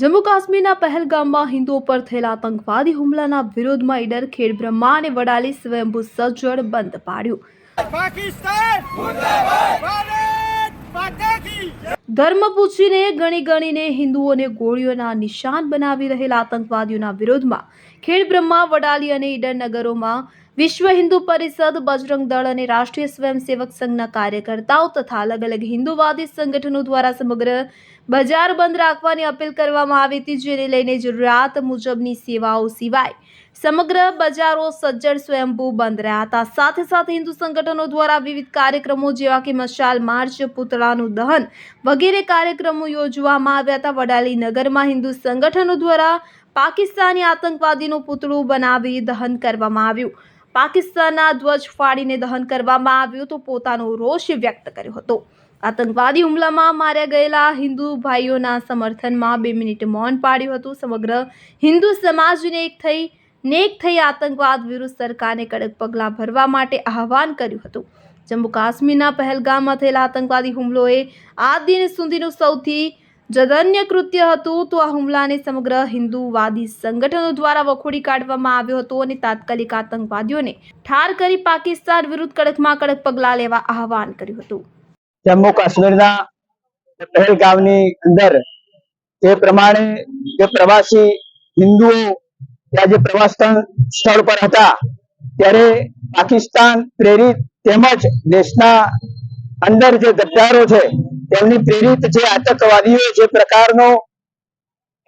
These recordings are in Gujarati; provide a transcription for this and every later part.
જમ્મુ કાશ્મીરના પહેલગામમાં હિન્દુઓ પર થયેલા આતંકવાદી હુમલાના વિરોધમાં ઈડર ખેડ બ્રહ્મા અને વડાલી સ્વયંભૂ સજ્જડ બંધ પાડ્યું. પાકિસ્તાન ધર્મ પૂછીને ગણી ગણીને હિન્દુઓને ગોળીઓના નિશાન બનાવી રહેલા આતંકવાદીઓના વિરોધમાં ખેડ બ્રહ્મા વડાલી અને ઈડર નગરોમાં વિશ્વ હિન્દુ પરિષદ, બજરંગ દળ અને રાષ્ટ્રીય સ્વયંસેવક સંઘના કાર્યકર્તાઓ તથા અલગ અલગ હિન્દુવાદી સંગઠનો દ્વારા સમગ્ર બજાર બંધ રાખવાની અપીલ કરવામાં આવી હતી, જેને લઈને જરૂરિયાત મુજબની સેવાઓ સિવાય સમગ્ર બજારો સજ્જડ સ્વયંભૂ બંધ રહ્યા હતા. સાથે સાથે હિન્દુ સંગઠનો દ્વારા વિવિધ કાર્યક્રમો જેવા કે મશાલ માર્ચ, પુતળાનું દહન વગેરે કાર્યક્રમો યોજવામાં આવ્યા હતા. વડાલી નગરમાં હિન્દુ સંગઠનો દ્વારા પાકિસ્તાની આતંકવાદીનું પુતળું બનાવી દહન કરવામાં આવ્યું. પાકિસ્તાનના ધ્વજ ફાડીને દહન કરવામાં આવ્યું તો પોતાનો રોષ વ્યક્ત કર્યો હતો. આતંકવાદી હુમલામાં માર્યા ગયેલા હિન્દુ ભાઈઓના સમર્થનમાં બે મિનિટ મૌન પાડ્યું હતું. સમગ્ર હિન્દુ સમાજને એક થઈ નેક થઈ આતંકવાદ વિરુદ્ધ સરકારને કડક પગલાં ભરવા માટે આહવાન કર્યું હતું. જમ્મુ કાશ્મીરના પહેલગામમાં થયેલા આતંકવાદી હુમલોએ આ દિન સુધીનું સૌથી જધન્ય કૃત્ય હતું તો આ હુમલાને સમગ્ર હિન્દુવાદી સંગઠનો દ્વારા વખોડી કાઢવામાં આવ્યો હતો અને તાત્કાલિક આતંકવાદીઓને ઠાર કરી પાકિસ્તાન વિરુદ્ધ કડકમાં કડક પગલાં લેવા આહવાન કર્યું હતું. જમ્મુ કાશ્મીરના પહેલગામની અંદર તે પ્રમાણે જે પ્રવાસી હિન્દુઓ ત્યાં જે પ્રવાસ સ્થળ સ્થળ પર હતા, ત્યારે પાકિસ્તાન પ્રેરિત તેમજ દેશના અંદર જે ગદ્દારો છે તેમની પ્રેરિત જે આતંકવાદીઓ જે પ્રકારનો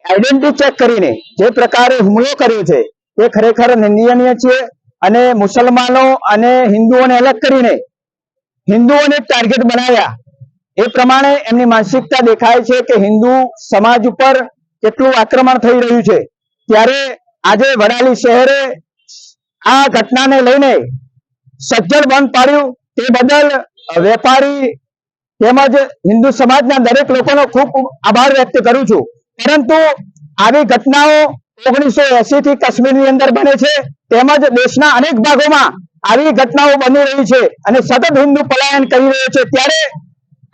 આઈડેન્ટિટી ચેક કરીને જે પ્રકારે હુમલો કર્યો છે, એ ખરેખર નિંદનીય છે અને મુસલમાનો અને હિન્દુઓને અલગ કરીને હિન્દુઓને ટાર્ગેટ બનાવ્યા. એ પ્રમાણે એમની માનસિકતા દેખાય છે કે હિન્દુ સમાજ ઉપર કેટલું આક્રમણ થઈ રહ્યું છે. ત્યારે આજે વડાલી શહેરે આ ઘટનાને લઈને સજ્જડ બંધ પાડ્યું. તે બદલ વેપારી તેમજ હિન્દુ સમાજના દરેક લોકોનો ખૂબ આભાર વ્યક્ત કરું છું. પરંતુ આવી ઘટનાઓ ઓગણીસો એસી કાશ્મીરની અંદર બને છે. તેમજ દેશના અનેક ભાગોમાં આવી ઘટનાઓ બની રહી છે અને સતત હિન્દુ પલાયન કરી રહ્યો છે. ત્યારે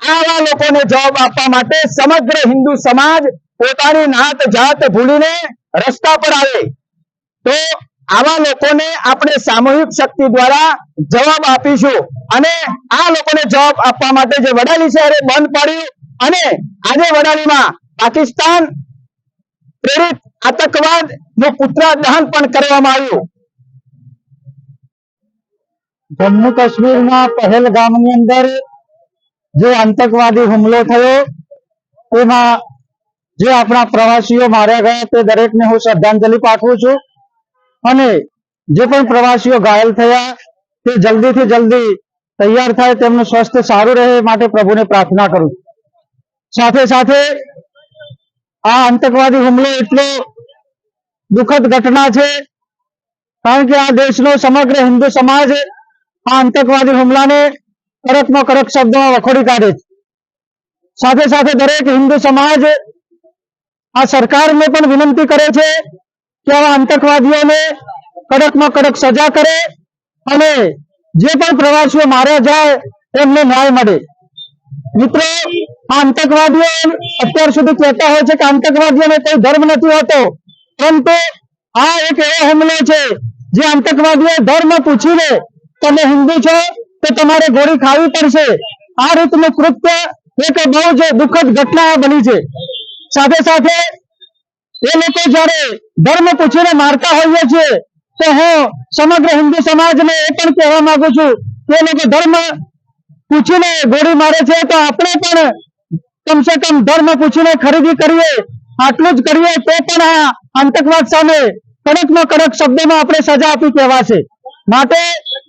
આવા લોકોને જવાબ આપવા માટે સમગ્ર હિન્દુ સમાજ પોતાની નાત જાત ભૂલીને રસ્તા પર આવે. તો આવા લોકોને આપણે સામૂહિક શક્તિ દ્વારા જવાબ આપીશું. અને આ લોકોને જવાબ આપવા માટે જે વડાલી શહેરે બંધ પાડ્યું અને આજે વડાલીમાં પાકિસ્તાન પ્રેરિત આતંકવાદનું પુતળા દહન પણ કરવામાં આવ્યું. જમ્મુ કાશ્મીરમાં પહેલગામની અંદર જે આતંકવાદી હુમલો થયો તેમાં જે આપણા પ્રવાસીઓ માર્યા ગયા તે દરેકને હું શ્રદ્ધાંજલિ પાઠવું છું. અને જે પણ પ્રવાસીઓ ઘાયલ થયા તે જલ્દીથી જલ્દી તૈયાર થાય, તેમનું સ્વાસ્થ્ય સારું રહે એ માટે પ્રભુને પ્રાર્થના કરું છું. સાથે સાથે આ આતંકવાદી હુમલો એટલો દુઃખદ ઘટના છે, કારણ કે આ દેશનો સમગ્ર હિન્દુ સમાજ આ આતંકવાદી હુમલાને કડકમાં કડક શબ્દોમાં વખોડી કાઢે છે સાથે સાથે દરેક હિન્દુ સમાજ આ સરકારને પણ વિનંતી કરે છે કે આવા આતંકવાદીઓને કડકમાં કડક સજા કરે અને જે પણ પ્રવાસીઓ માર્યા જાય એમને ન્યાય મળે. મિત્રો, આ આતંકવાદીઓ અત્યાર સુધી કહેતા હોય છે કે આતંકવાદીઓને કોઈ ધર્મ નથી હોતો, પરંતુ આ એક એવો હુમલો છે જે આતંકવાદીઓ ધર્મ પૂછીને, તમે હિન્દુ છો તો તમારે ગોળી ખાવી પડશે. આ રીતનું કૃત્ય એક બહુ જ દુઃખદ ઘટના બની છે. સાથે સાથે એ લોકો જયારે ધર્મ પૂછીને મારતા હોઈએ છીએ. તો હું સમગ્ર હિન્દુ સમાજને એ પણ કહેવા માંગુ છું કે લોકો ધર્મ પૂછીને ગોળી મારે છે તો આપણે પણ કમસે કમ ધર્મ પૂછીને ખરીદી કરીએ, આટલું જ કરીએ તો પણ આ આતંકવાદ સામે કડકમાં કડક શબ્દોમાં આપણે સજા આપી કહેવાશે. માટે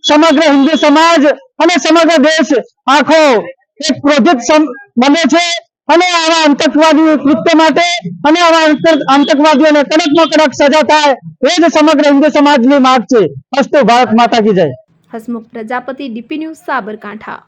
સમગ્ર હિન્દુ સમાજ અને સમગ્ર દેશ આખો એક ક્રોધિત બને છે. અને આવા આતંકવાદી કૃત્ય માટે અને આવા આંતક- આતંકવાદીઓને કડકમાં કડક સજા થાય એ જ સમગ્ર હિન્દુ સમાજની માંગ છે. અસ્તુ ભારત માતા કી જય. Hasmukh Prajapati, DP news Sabarkantha.